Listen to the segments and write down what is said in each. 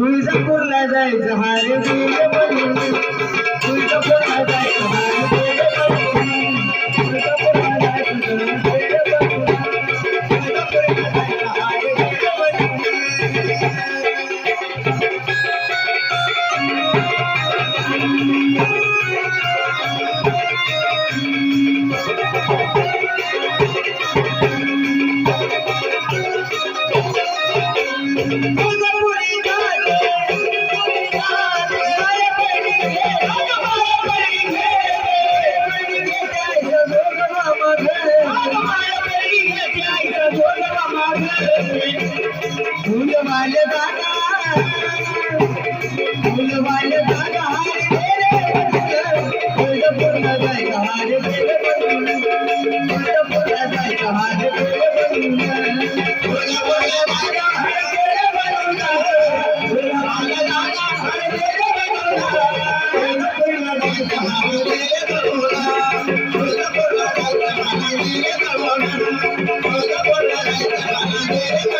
তুই যখন না যাই যাহারে দিয়ে বলি তুই যখন না যাই যাহারে দিয়ে বলি তুই যখন না যাই Thank you. वाले दादा फूल वाले दादा हारे मेरे फूल फूल जाएगा हारे मेरे फूल फूल जाएगा हारे मेरे फूल फूल जाएगा हारे मेरे फूल वाले दादा हारे मेरे फूल फूल जाएगा हारे मेरे फूल फूल जाएगा हारे मेरे फूल फूल जाएगा हारे मेरे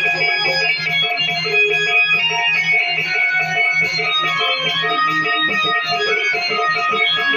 Thank you.